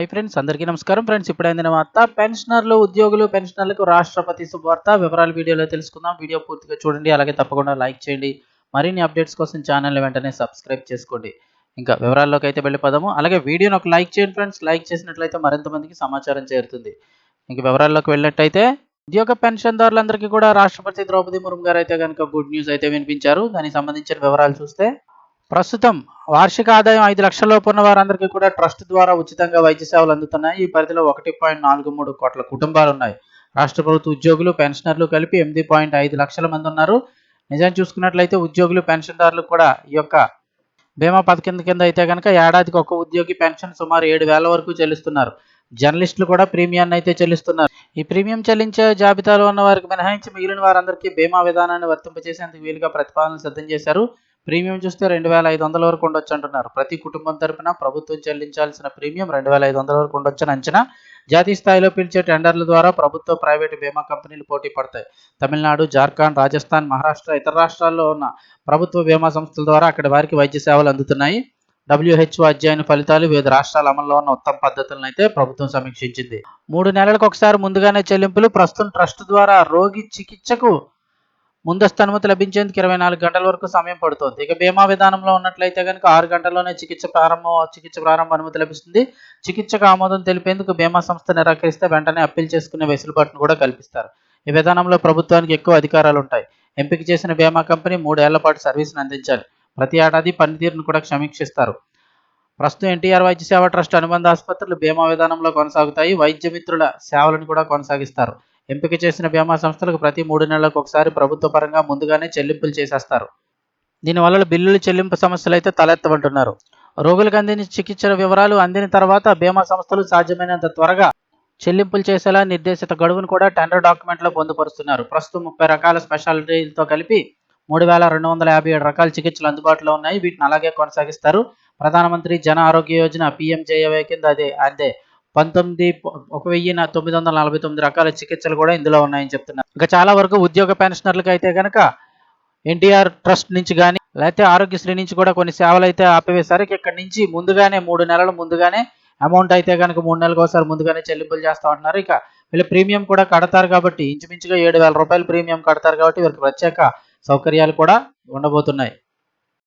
Hi friends అందరికీ నమస్కారం. Friends ఇప్పుడైంది వార్త పెన్షనర్లు ఉద్యోగులు పెన్షనర్లకు రాష్ట్రపతి శుభవార్త. వివరాలు వీడియోలో తెలుసుకుందాం. వీడియో పూర్తిగా చూడండి. అలాగే తప్పకుండా లైక్ చేయండి. మరిన్ని అప్డేట్స్ కోసం ఛానల్ వెంటనే సబ్స్క్రైబ్ చేసుకోండి. ఇంకా వివరాల్లోకి అయితే వెళ్ళిపోదాము. అలాగే వీడియోని ఒక లైక్ చేయండి ఫ్రెండ్స్ లైక్ చేసినట్లయితే మరింత మందికి సమాచారం చేరుతుంది. ఇంక వివరాల్లోకి వెళ్ళినట్టయితే ఉద్యోగ పెన్షన్దారులందరికీ కూడా రాష్ట్రపతి ద్రౌపది ముర్ము గారు అయితే కనుక గుడ్ న్యూస్ అయితే వినిపించారు. దానికి సంబంధించిన వివరాలు చూస్తే ప్రస్తుతం వార్షిక ఆదాయం ఐదు లక్షల లోపు ఉన్న వారందరికీ కూడా ట్రస్ట్ ద్వారా ఉచితంగా వైద్య సేవలు అందుతున్నాయి. ఈ పరిధిలో ఒకటి పాయింట్ నాలుగు మూడు కోట్ల కుటుంబాలు ఉన్నాయి. రాష్ట్ర ప్రభుత్వ ఉద్యోగులు పెన్షనర్లు కలిపి ఎనిమిది పాయింట్ ఐదు లక్షల మంది ఉన్నారు. నిజం చూసుకున్నట్లయితే ఉద్యోగులు పెన్షన్దారులు కూడా ఈ యొక్క బీమా పథకం కింద అయితే కనుక ఏడాదికి ఒక ఉద్యోగి పెన్షన్ సుమారు ఏడు వేల వరకు చెల్లిస్తున్నారు. జర్నలిస్టులు కూడా ప్రీమియాన్ని అయితే చెల్లిస్తున్నారు. ఈ ప్రీమియం చెల్లించే జాబితాలో ఉన్న వారికి మినహాయించి మిగిలిన వారందరికీ బీమా విధానాన్ని వర్తింపజేసేందుకు వీలుగా ప్రతిపాదన సిద్ధం చేశారు. ప్రీమియం చూస్తే రెండు వేల ఐదు వందల వరకు ఉండొచ్చు అంటున్నారు. ప్రతి కుటుంబం తరపున ప్రభుత్వం చెల్లించాల్సిన ప్రీమియం రెండు వేల ఐదు వందల వరకు ఉండొచ్చని అంచనా జాతీయ స్థాయిలో పిలిచే టెండర్ల ద్వారా ప్రభుత్వ ప్రైవేటు బీమా కంపెనీలు పోటీ పడతాయి. తమిళనాడు జార్ఖండ్ రాజస్థాన్ మహారాష్ట్ర ఇతర రాష్ట్రాల్లో ఉన్న ప్రభుత్వ బీమా సంస్థల ద్వారా అక్కడి వారికి వైద్య సేవలు అందుతున్నాయి. డబ్ల్యూహెచ్ఓ అధ్యయన ఫలితాలు వివిధ రాష్ట్రాల అమల్లో ఉన్న ఉత్తమ పద్ధతులను అయితే ప్రభుత్వం సమీక్షించింది. మూడు నెలలకు ఒకసారి ముందుగానే చెల్లింపులు. ప్రస్తుతం ట్రస్ట్ ద్వారా రోగి చికిత్సకు ముందస్తు అనుమతి లభించేందుకు ఇరవై నాలుగు గంటల వరకు సమయం పడుతుంది. ఇక బీమా విధానంలో ఉన్నట్లయితే కనుక ఆరు గంటల్లోనే చికిత్స ప్రారంభం చికిత్స ప్రారంభ అనుమతి లభిస్తుంది. చికిత్సకు ఆమోదం తెలిపేందుకు బీమా సంస్థ నిరాకరిస్తే వెంటనే అప్పీల్ చేసుకునే వెసులుబాటును కూడా కల్పిస్తారు. ఈ విధానంలో ప్రభుత్వానికి ఎక్కువ అధికారాలు ఉంటాయి ఎంపిక చేసిన బీమా కంపెనీ మూడేళ్ళ పాటు సర్వీస్ను అందించాలి. ప్రతి ఏడాది పనితీరును కూడా సమీక్షిస్తారు. ప్రస్తుతం ఎన్టీఆర్ వైద్య సేవ ట్రస్ట్ అనుబంధ ఆసుపత్రులు బీమా విధానంలో కొనసాగుతాయి. వైద్య మిత్రుల సేవలను కూడా కొనసాగిస్తారు. ఎంపిక చేసిన బీమా సంస్థలకు ప్రతి మూడు నెలలకు ఒకసారి ప్రభుత్వ పరంగా ముందుగానే చెల్లింపులు చేసేస్తారు. దీనివల్ల బిల్లుల చెల్లింపు సమస్యలు అయితే తలెత్తమంటున్నారు రోగులకు అందిన చికిత్స వివరాలు అందిన తర్వాత బీమా సంస్థలు సాధ్యమైనంత త్వరగా చెల్లింపులు చేసేలా నిర్దేశిత గడువును కూడా టెండర్ డాక్యుమెంట్లో పొందుపరుస్తున్నారు. ప్రస్తుతం ముప్పై రకాల స్పెషాలిటీలతో కలిపి మూడు వేల రెండు వందల యాభై ఏడు రకాల చికిత్సలు అందుబాటులో ఉన్నాయి. వీటిని అలాగే కొనసాగిస్తారు. ప్రధానమంత్రి జన ఆరోగ్య యోజన పీఎంజేఏవై కింద అదే అదే పంతొమ్మిది ఒక వెయ్యి తొమ్మిది వందల నలభై తొమ్మిది రకాల చికిత్సలు కూడా ఇందులో ఉన్నాయని చెప్తున్నారు. ఇంకా చాలా వరకు ఉద్యోగ పెన్షనర్లకు అయితే కనుక ఎన్టీఆర్ ట్రస్ట్ నుంచి కానీ లేకపోతే ఆరోగ్యశ్రీ నుంచి కూడా కొన్ని సేవలు అయితే ఆపేసరికి ఇక్కడ నుంచి ముందుగానే మూడు నెలల ముందుగానే అమౌంట్ అయితే కనుక మూడు నెలలకు ఒకసారి ముందుగానే చెల్లింపులు చేస్తూ ఉంటున్నారు. ఇక వీళ్ళు ప్రీమియం కూడా కడతారు కాబట్టి ఇంచుమించుగా ఏడు వేల రూపాయలు ప్రీమియం కడతారు కాబట్టి వీరికి ప్రత్యేక సౌకర్యాలు కూడా ఉండబోతున్నాయి.